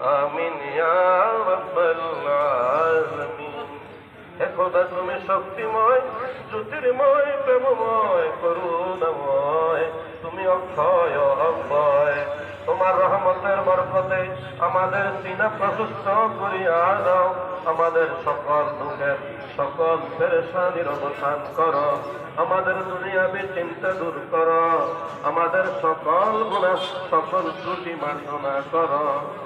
আমিন খোদা, তুমি শক্তিময়, জ্যোতির্ময়, প্রেমময়, করুণাময়। তুমি অক্ষয় অব্যয় তোমার রহমতের বরফতে আমাদের সিনা প্রশস্ত করিয়া দাও। আমাদের সকল দুঃখের, সকল পেরেশানির অবসান করো। আমাদের দুনিয়াবি চিন্তা দূর করো। আমাদের সকল গুণা সকল ত্রুটি মার্জনা করো।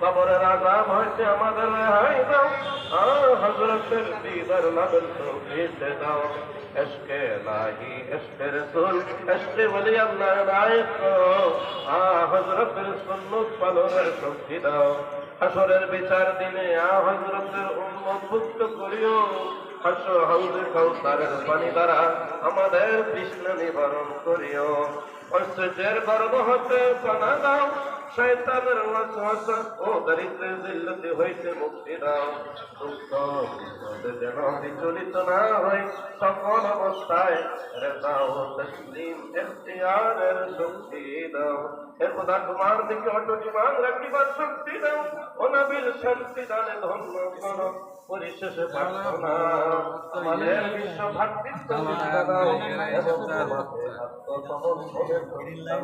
কবরের আজাব হইতে আমাদের হজরতের দিদার লাভের তৌফিক দাও। এসকে লাহি এসকে রসুল, এসকে বলি আল্লাহ নায়ক আ হজরতের পালনের শক্তি দাও। আসরের বিচার দিনে আ হজরতের উন্মুক্ত করিও। হাসর হাউজে কাউসারের পানি দ্বারা আমাদের কৃষ্ণ নিবারণ করিও। ঐশ্বর্যের গর্ব হতে পানা দাও, শয়তানের ওয়াসওয়াসা ও দরিদ্রের জিল্লতি হইতে মুক্তি দাও। যেন বিচলিত না হই সকল অবস্থায় রেজা ও তসলিম এখতিয়ারের শক্তি দাও। হে খোদা, তোমার দিকে ইমান রাখিবার শক্তি দাও। ও শান্তি দানে ধন্য করো। পরিশেষে প্রার্থনা। আমাদের বিশ্ব ভ্রাতৃত্ব শিক্ষা দাও এবং তোমাদের আত্মসমর্পণের প্রতিষ্ঠান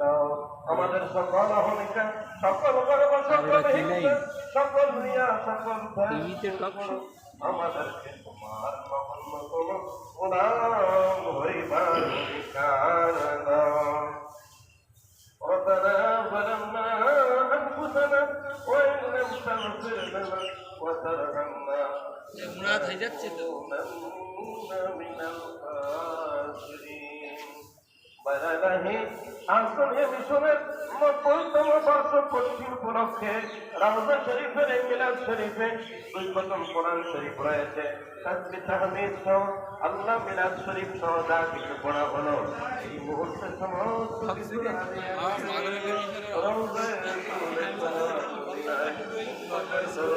দাও আমাদের সকল অহমিকা সকল গর্ব সকল হিংসা সকল রিয়া সকল ভয়, আমাদেরকে তোমার মহম্মদ গোলাম হইবার অধিকার দাও ربنا ظلمنا أنفسنا وإن لم تغفر لنا وترحمنا রাত হয়ে যাচ্ছে তো। সমস্ত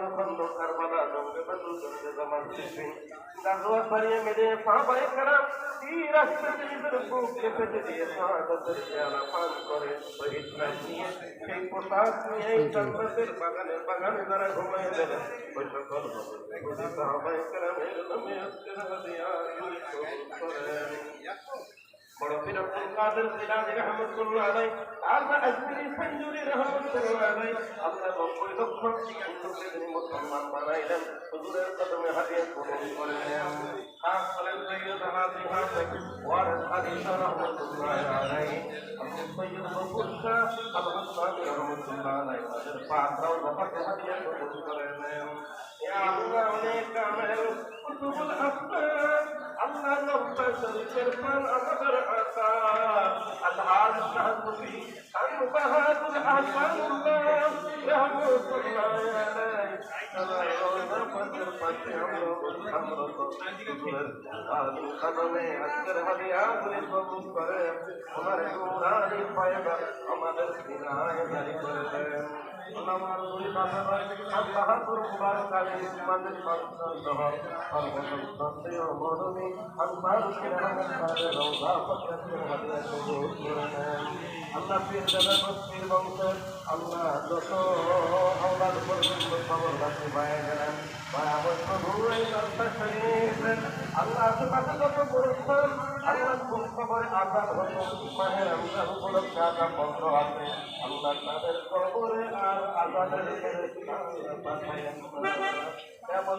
تزور فريم دي فابا يكرم في رسم البوك فتدي سعادة رجال فان كوري بهت نشنية كي قطاس نيهي تنبسر بغن بغن در غمي دل بشكر بغن صحابة يكرم علم يسكر ديار يسكر গেলেন ওই সকল ভগবান সাহাবায়ে কেরামের নামে আজকের হাদিয়া করেন বড় পীর আব্দুল কাদের জিলানী রহমাতুল্লাহ আলাইহি আর আজমিরি সঞ্জুরি রহমাতুল্লাহ আলাইহি আল্লাহ নব্বই লক্ষ হিন্দুদের মুসলমান বানাইলেন হুজুরের কদমে হাদিয়া কবুল করলেন খাস করেন সৈয়দ হাদি হাফেজ ওয়ারিস হাদি রহমাতুল্লাহ আলাইহি, আব্দুল সৈয়দ মকবুল শাহ আবু হাসান রহমাতুল্লাহ আলাইহি তাদের পাক রওজা পাকে হাদিয়া করলেন ইয়া আল্লাহ অনেক কামেল কুতুবুল আল্লাহ নব্বই শরীফের পান আমাদের আশা আল্লাহ শাহী আন বাহাদুর আহসান উল্লাহ রহমাতুল্লাহ আমাদের আল্লাহ আল্লাহ আল্লাহ পীর দাদা বস্তির বংশের আল্লাহ যত আওলাদ পর্যন্ত খবর রাখতে পায়ে গেলেন আল্লাহ আশেপাশে যত পুরস্কার খবর আজাদ হতো মাহের রমজান উপলক্ষে আজাদ বন্ধ আছে আল্লাহ তাদের কবরে আর আজাদের এমন